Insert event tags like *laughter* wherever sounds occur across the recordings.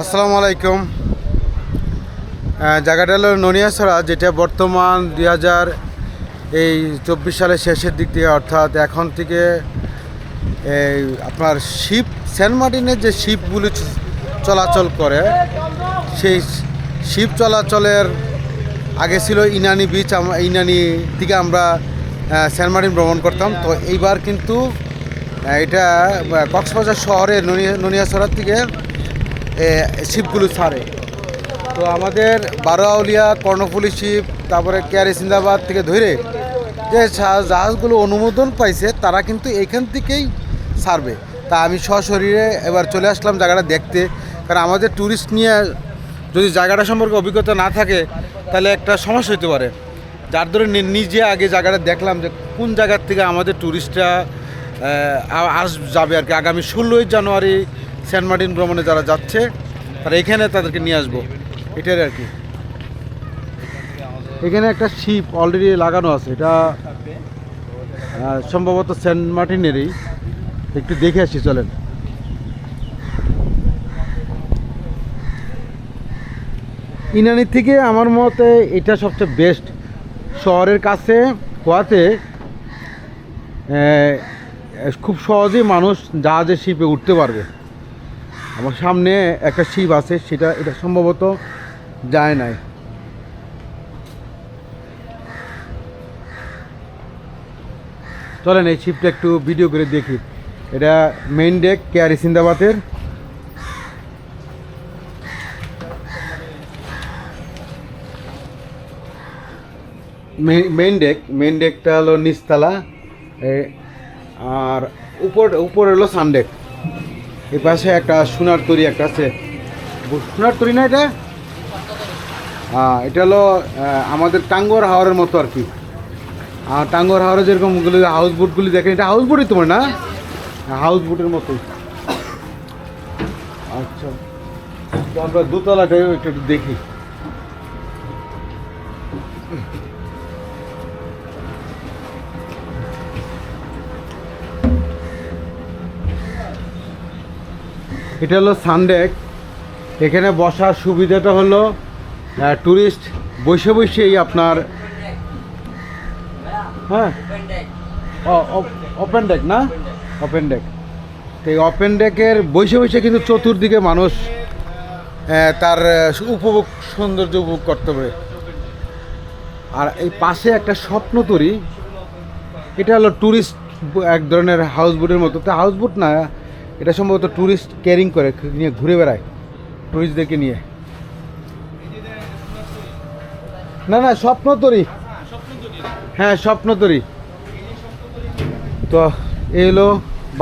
আসসালামু আলাইকুম। জায়গাটা হলো নড়িয়াছড়া যেটা বর্তমান দুই হাজার এই চব্বিশ সালের শেষের দিক থেকে, অর্থাৎ এখন থেকে এই আপনার শিপ সেন্ট মার্টিনের যে শিপগুলি চলাচল করে, সেই শিপ চলাচলের আগে ছিল ইনানি বিচ ইনানি থেকে আমরা সেন্ট মার্টিন ভ্রমণ করতাম। তো এইবার কিন্তু এটা কক্সবাজার শহরে ননিয়া, ননিয়াছড়ার থেকে শিপগুলো ছাড়ে। তো আমাদের বারোয়াউলিয়া কর্ণফুলি শিপ, তারপরে কেয়ারি সিন্দাবাদ থেকে ধরে যে জাহাজগুলো অনুমোদন পাইছে, তারা কিন্তু এখান থেকেই ছাড়বে। তা আমি সশরীরে এবার চলে আসলাম জায়গাটা দেখতে। কারণ আমাদের ট্যুরিস্ট নিয়ে যদি জায়গাটা সম্পর্কে অভিজ্ঞতা না থাকে, তাহলে একটা সমস্যা হতে পারে। যার ধরে নিজে আগে জায়গাটা দেখলাম যে কোন জায়গার থেকে আমাদের ট্যুরিস্টরা আস যাবে আর কি। আগামী ষোলোই জানুয়ারি সেন্ট মার্টিন ভ্রমণে যারা যাচ্ছে, তারা এখানে তাদেরকে নিয়ে আসব। এটাই আর কি। এখানে একটা শিপ অলরেডি লাগানো আছে, এটা সম্ভবত সেন্ট মার্টিনেরই। একটু দেখে আসি, চলেন। ইনানি থেকে আমার মতে এটা সবচেয়ে বেস্ট শহরের কাছে হওয়াতে খুব সহজেই মানুষ জাহাজে শিপে উঠতে পারবে। আমার সামনে একটা শিপ আছে, সেটা, এটা সম্ভবত যায় নাই। চলেন এই শিপটা একটু ভিডিও করে দেখি। এটা মেইন ডেক কেয়ারি সিন্দাবাদের মেইন ডেক মেইন ডেকটা হলো নিচতলা। এ, আর উপর উপরে হলো সানডেক এই পাশে একটা সোনার তরি একটা আছে। সোনার তরি না এটা? হ্যাঁ এটা হলো আমাদের টাঙ্গর হাওয়ারের মতো আর কি। আর টাঙ্গর হাওয়ারে যেরকম ওগুলো হাউস বোটগুলি দেখেন, এটা হাউস বোটই তোমার না? হাউস বোটের মতোই। আচ্ছা তো আমরা দোতলাটাই একটু একটু দেখি। এটা হলো সানডেক। এখানে বসার সুবিধাটা হলো ট্যুরিস্ট বসে বসেই আপনার হ্যাঁ। ওপেন ডেক না? ওপেন ডেক তো এই ওপেন ডেকের বসে বসে কিন্তু চতুর্দিকে মানুষ তার উপভোগ, সৌন্দর্য উপভোগ করতে পারে। আর এই পাশে একটা স্বপ্ন তৈরি। এটা হলো ট্যুরিস্ট এক ধরনের হাউস বোটের মতো। তো হাউস বোট না, এটা সম্ভবত ট্যুরিস্ট ক্যারিং করে, নিয়ে ঘুরে বেড়ায় ট্যুরিস্টদেরকে নিয়ে। না না, স্বপ্ন তরি। হ্যাঁ স্বপ্ন তরি। তো এই হলো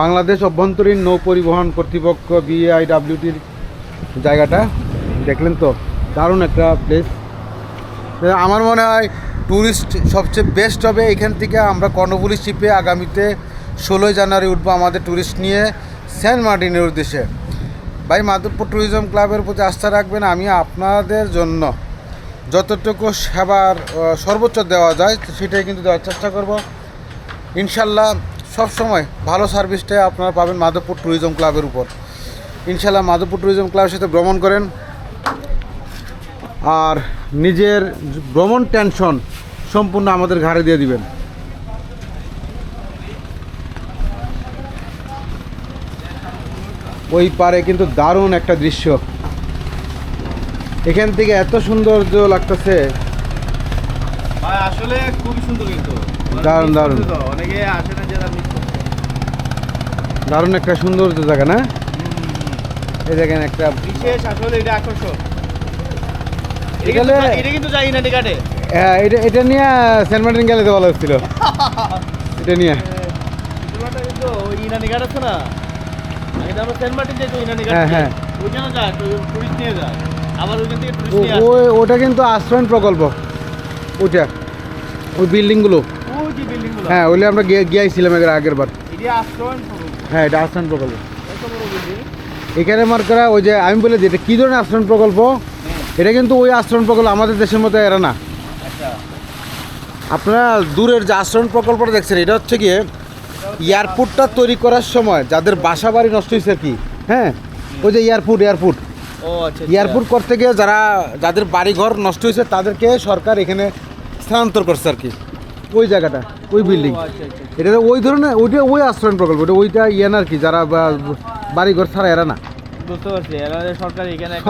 বাংলাদেশ অভ্যন্তরীণ নৌ পরিবহন কর্তৃপক্ষ বিআইডাব্লিউটির জায়গাটা। দেখলেন তো, দারুণ একটা প্লেস আমার মনে হয় ট্যুরিস্ট সবচেয়ে বেস্ট হবে এখান থেকে। আমরা কর্ণফুলি শিপে আগামীতে ষোলোই জানুয়ারি উঠবো আমাদের ট্যুরিস্ট নিয়ে সেন্ট মার্টিনের উদ্দেশ্যে। ভাই, মাধবপুর ট্যুরিজম ক্লাবের প্রতি আস্থা রাখবেন, আমি আপনাদের জন্য। যতটুকু সেবার সর্বোচ্চ দেওয়া যায়, সেটাই কিন্তু দেওয়ার চেষ্টা করব। ইনশাল্লাহ সব সময় ভালো সার্ভিসটাই আপনারা পাবেন মাধবপুর ট্যুরিজম ক্লাবের উপর। ইনশাল্লাহ মাধবপুর ট্যুরিজম ক্লাবের সাথে ভ্রমণ করেন। আর নিজের ভ্রমণ টেনশন সম্পূর্ণ আমাদের ঘাড়ে দিয়ে দিবেন। ওই পারে কিন্তু দারুণ একটা দৃশ্য। এখান থেকে এত সৌন্দর্য লাগতেছে। ভাই আসলে খুবই সুন্দর কিন্তু। দারুণ, দারুণ। তো, অনেকে আসে না যারা দারুণ একটা সৌন্দর্য জায়গা না? এই দেখেন একটা বিশেষ আসলে এটা আকর্ষণ। এটা কিন্তু- এটা কিন্তু যাই না টিকাটে। হ্যাঁ, এটা এটা নিয়ে সেন্ট মার্টিন গেলে তো ভালো হচ্ছিল। *laughs* এটা নিয়ে। তুলনাটা কিন্তু ওই ইনানি ঘাট আছে না? আগে আমরা সেন্ট মার্টিন যাই তো ইনানি ঘাট হ্যাঁ, হ্যাঁ। ওইখানে যায় টুরিস্ট নিয়ে যায়। আবার ওইখান থেকে টুরিস্ট নিয়ে আসে। ওই ওটা কিন্তু আশ্রয়ণ প্রকল্প। ওইটা। ওই বিল্ডিংগুলো। ওই যে বিল্ডিংগুলো হ্যাঁ ওইলে আমরা গিয়ে গিয়েছিলাম এর আগের বার। এটা আশ্রয়ণ প্রকল্প? হ্যাঁ এটা আশ্রয়ণ প্রকল্প। এখানে মার করা ওই যে আমি বলে যে এটা কী ধরনের আশ্রয়ণ প্রকল্প? এটা কিন্তু ওই আশ্রম প্রকল্প আমাদের দেশের মতো এরা না। আচ্ছা। আপনারা দূরের যে আশ্রম প্রকল্পটা দেখছেন এটা হচ্ছে গিয়ে এয়ারপোর্টটা তৈরি করার সময় যাদের বাসা বাড়ি নষ্ট হয়েছে আর কি হ্যাঁ? ওই যে এয়ারপোর্ট এয়ারপোর্ট। এয়ারপোর্ট করতে গিয়ে যারা যাদের বাড়িঘর নষ্ট হয়েছে তাদেরকে সরকার এখানে স্থানান্তর করছে আর কি। ওই জায়গাটা ওই বিল্ডিং আচ্ছা আচ্ছা এটা তো ওই ধরনের ওইটা ওই আশ্রয়ণ প্রকল্প ওটা ওইটা ইয়ে না আর কি যারা বাড়িঘর ছাড়া এরা না।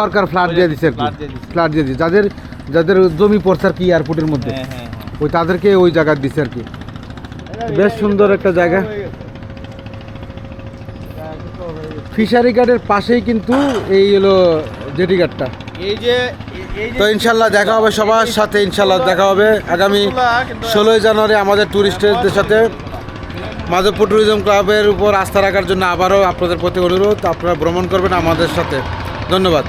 সরকার ফ্ল্যাট দিয়ে দিচ্ছে আর কি। flat দিয়ে দিচ্ছে। ফ্ল্যাট দিয়ে দিচ্ছে যাদের যাদের জমি পড়ছে আর কি এয়ারপোর্টের মধ্যে হ্যাঁ হ্যাঁ হ্যাঁ। ওই তাদেরকে ওই জায়গা দিচ্ছে আর কি। বেশ সুন্দর একটা জায়গা। ফিশারি গার্ডের পাশেই কিন্তু এই হলো জেটি গার্ডটা এই যে এই যে তো ইনশাল্লাহ দেখা হবে সবার সাথে ইনশাল্লাহ দেখা হবে। আগামী ষোলোই জানুয়ারি আমাদের ট্যুরিস্টদের সাথে। মাধবপুর ট্যুরিজম ক্লাবের উপর আস্থা রাখার জন্য আবারও আপনাদের প্রতি অনুরোধ। আপনারা ভ্রমণ করবেন আমাদের সাথে। ধন্যবাদ।